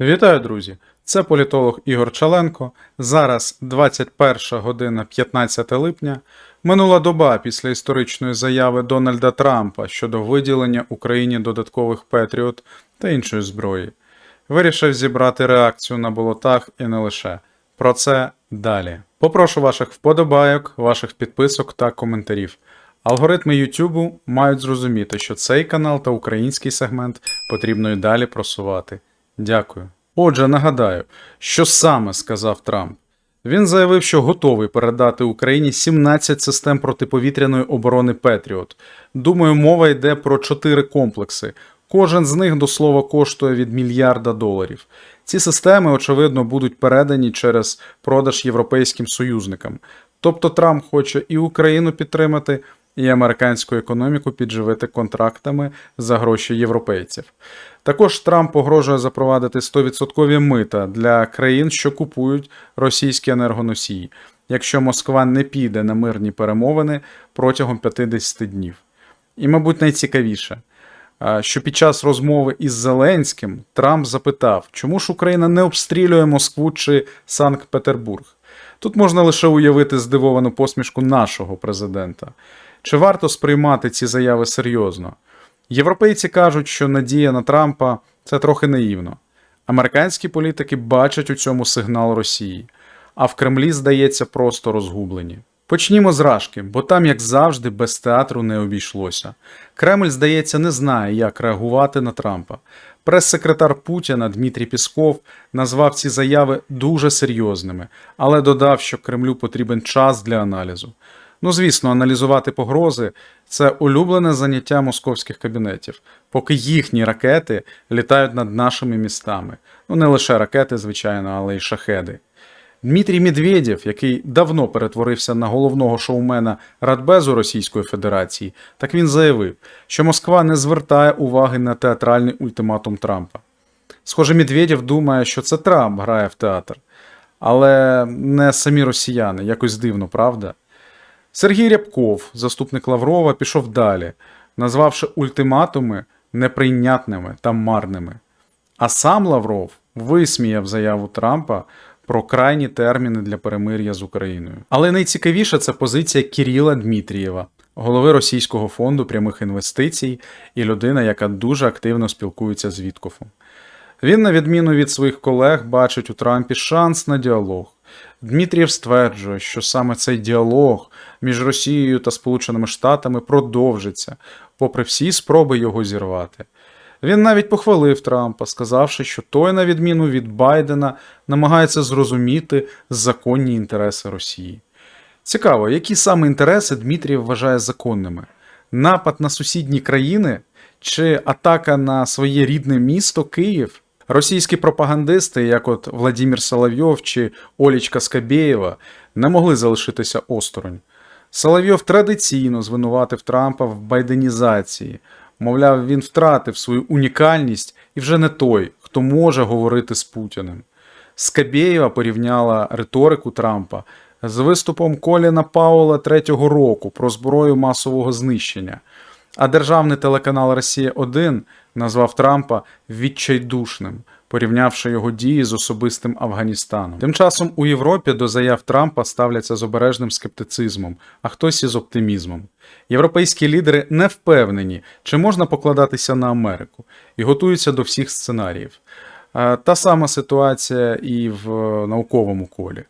Вітаю, друзі! Це політолог Ігор Чаленко. Зараз 21 година 15 липня. Минула доба після історичної заяви Дональда Трампа щодо виділення Україні додаткових Петріот та іншої зброї. Вирішив зібрати реакцію на болотах і не лише. Про це далі. Попрошу ваших вподобайок, ваших підписок та коментарів. Алгоритми YouTube мають зрозуміти, що цей канал та український сегмент потрібно й далі просувати. Дякую. Отже, нагадаю, що саме сказав Трамп. Він заявив, що готовий передати Україні 17 систем протиповітряної оборони Петріот. Думаю, мова йде про 4 комплекси. Кожен з них до слова коштує від мільярда доларів. Ці системи, очевидно, будуть передані через продаж європейським союзникам. Тобто Трамп хоче і Україну підтримати, і американську економіку підживити контрактами за гроші європейців. Також Трамп погрожує запровадити 100% мита для країн, що купують російські енергоносії, якщо Москва не піде на мирні перемовини протягом 50 днів. І, мабуть, найцікавіше, що під час розмови із Зеленським Трамп запитав, чому ж Україна не обстрілює Москву чи Санкт-Петербург. Тут можна лише уявити здивовану посмішку нашого президента. Чи варто сприймати ці заяви серйозно? Європейці кажуть, що надія на Трампа це трохи наївно. Американські політики бачать у цьому сигнал Росії, а в Кремлі, здається, просто розгублені. Почнімо з Рашки, бо там, як завжди, без театру не обійшлося. Кремль, здається, не знає, як реагувати на Трампа. Прес-секретар Путіна Дмитрій Пісков назвав ці заяви дуже серйозними, але додав, що Кремлю потрібен час для аналізу. Ну, звісно, аналізувати погрози це улюблене заняття московських кабінетів, поки їхні ракети літають над нашими містами. Ну, не лише ракети, звичайно, але й шахеди. Дмитрій Медведєв, який давно перетворився на головного шоумена Радбезу Російської Федерації, так він заявив, що Москва не звертає уваги на театральний ультиматум Трампа. Схоже, Медведєв думає, що це Трамп грає в театр, але не самі росіяни, якось дивно, правда? Сергій Рябков, заступник Лаврова, пішов далі, назвавши ультиматуми неприйнятними та марними. А сам Лавров висміяв заяву Трампа про крайні терміни для перемир'я з Україною. Але найцікавіше це позиція Кіріла Дмитрієва, голови Російського фонду прямих інвестицій і людина, яка дуже активно спілкується з Віткофом. Він, на відміну від своїх колег, бачить у Трампі шанс на діалог. Дмитрієв стверджує, що саме цей діалог між Росією та Сполученими Штатами продовжиться, попри всі спроби його зірвати. Він навіть похвалив Трампа, сказавши, що той, на відміну від Байдена, намагається зрозуміти законні інтереси Росії. Цікаво, які саме інтереси Дмитрієв вважає законними: напад на сусідні країни чи атака на своє рідне місто Київ? Російські пропагандисти, як от Владимир Соловйов чи Олічка Скабєєва, не могли залишитися осторонь. Соловйов традиційно звинуватив Трампа в байденізації. Мовляв, він втратив свою унікальність і вже не той, хто може говорити з Путіним. Скабєєва порівняла риторику Трампа з виступом Коліна Паула третього року про зброю масового знищення. А державний телеканал Росія 1 назвав Трампа відчайдушним, порівнявши його дії з особистим Афганістаном. Тим часом у Європі до заяв Трампа ставляться з обережним скептицизмом, а хтось із оптимізмом. Європейські лідери не впевнені, чи можна покладатися на Америку, і готуються до всіх сценаріїв. Та сама ситуація і в науковому колі.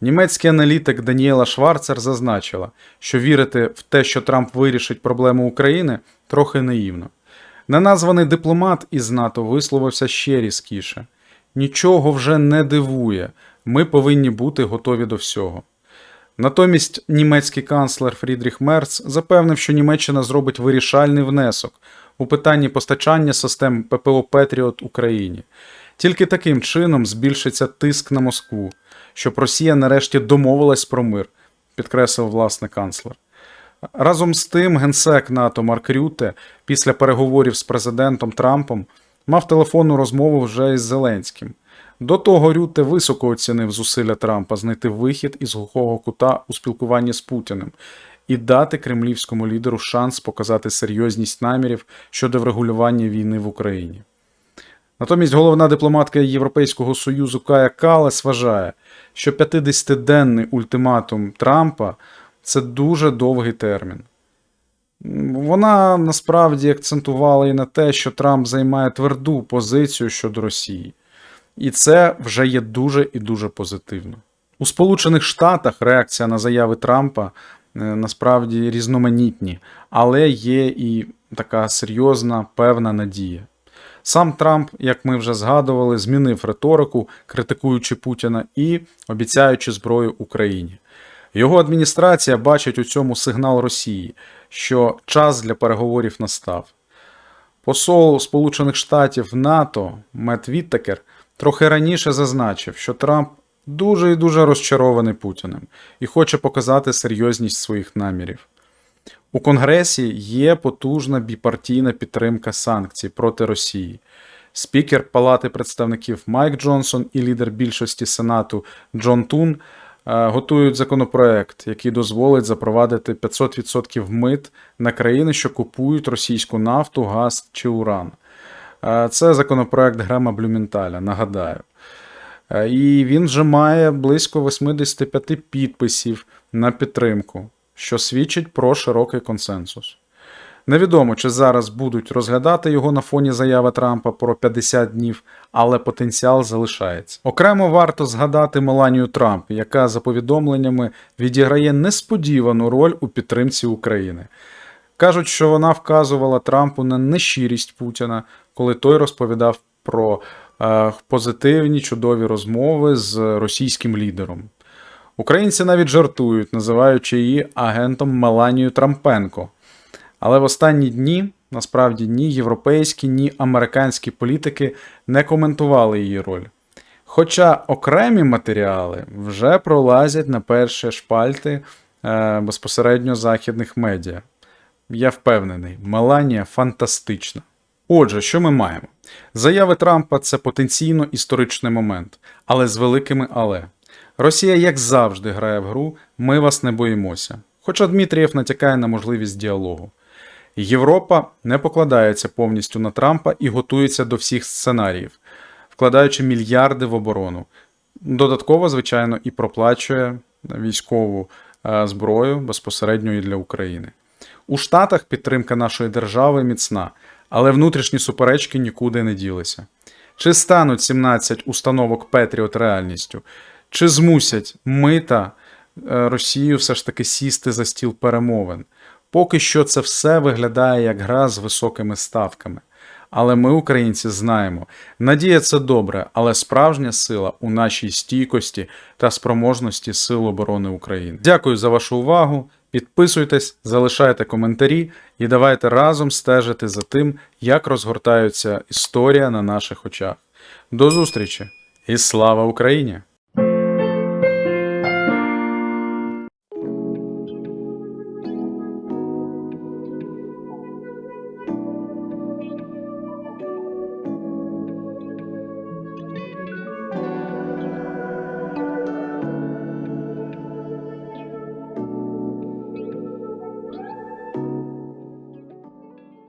Німецький аналітик Даніела Шварцер зазначила, що вірити в те, що Трамп вирішить проблему України, трохи наївно. Неназваний дипломат із НАТО висловився ще різкіше: нічого вже не дивує, ми повинні бути готові до всього. Натомість німецький канцлер Фрідріх Мерц запевнив, що Німеччина зробить вирішальний внесок у питанні постачання систем ППО Петріот Україні. Тільки таким чином збільшиться тиск на Москву, щоб Росія нарешті домовилась про мир, підкреслив власне канцлер. Разом з тим, генсек НАТО Марк Рюте після переговорів з президентом Трампом мав телефонну розмову вже із Зеленським. До того Рюте високо оцінив зусилля Трампа знайти вихід із глухого кута у спілкуванні з Путіним і дати кремлівському лідеру шанс показати серйозність намірів щодо врегулювання війни в Україні. Натомість головна дипломатка Європейського Союзу Кая Калас вважає, що 50-денний ультиматум Трампа це дуже довгий термін. Вона насправді акцентувала і на те, що Трамп займає тверду позицію щодо Росії. І це вже є дуже і дуже позитивно. У Сполучених Штатах реакція на заяви Трампа е, насправді різноманітні, але є і така серйозна певна надія. Сам Трамп, як ми вже згадували, змінив риторику, критикуючи Путіна і обіцяючи зброю Україні. Його адміністрація бачить у цьому сигнал Росії, що час для переговорів настав. Посол Сполучених Штатів НАТО Мет Віттекер трохи раніше зазначив, що Трамп дуже і дуже розчарований Путіним і хоче показати серйозність своїх намірів. У Конгресі є потужна біпартійна підтримка санкцій проти Росії. Спікер Палати представників Майк Джонсон і лідер більшості Сенату Джон Тун готують законопроект, який дозволить запровадити 500% мит на країни, що купують російську нафту, газ чи уран. Е, Це законопроект Грема Блюменталя, нагадаю. Е, І він вже має близько 85 підписів на підтримку, що свідчить про широкий консенсус. Невідомо, чи зараз будуть розглядати його на фоні заяви Трампа про 50 днів, але потенціал залишається. Окремо варто згадати Меланію Трамп, яка за повідомленнями відіграє несподівану роль у підтримці України. Кажуть, що вона вказувала Трампу на нещирість Путіна, коли той розповідав про е, позитивні чудові розмови з російським лідером. Українці навіть жартують, називаючи її агентом Меланію Трампенко. Але в останні дні, насправді, ні європейські, ні американські політики не коментували її роль. Хоча окремі матеріали вже пролазять на перші шпальти е, безпосередньо західних медіа. Я впевнений, Меланія фантастична. Отже, що ми маємо? Заяви Трампа це потенційно історичний момент, але з великими але. Росія, як завжди, грає в гру, ми вас не боїмося. Хоча Дмитрієв натякає на можливість діалогу. Європа не покладається повністю на Трампа і готується до всіх сценаріїв, вкладаючи мільярди в оборону. Додатково, звичайно, і проплачує військову е, зброю безпосередньо і для України. У Штатах підтримка нашої держави міцна, але внутрішні суперечки нікуди не ділися. Чи стануть 17 установок Петріот реальністю, чи змусять мита е, Росію все ж таки сісти за стіл перемовин? Поки що це все виглядає як гра з високими ставками. Але ми, українці, знаємо, надія це добре, але справжня сила у нашій стійкості та спроможності Сил оборони України. Дякую за вашу увагу. Підписуйтесь, залишайте коментарі і давайте разом стежити за тим, як розгортається історія на наших очах. До зустрічі і слава Україні!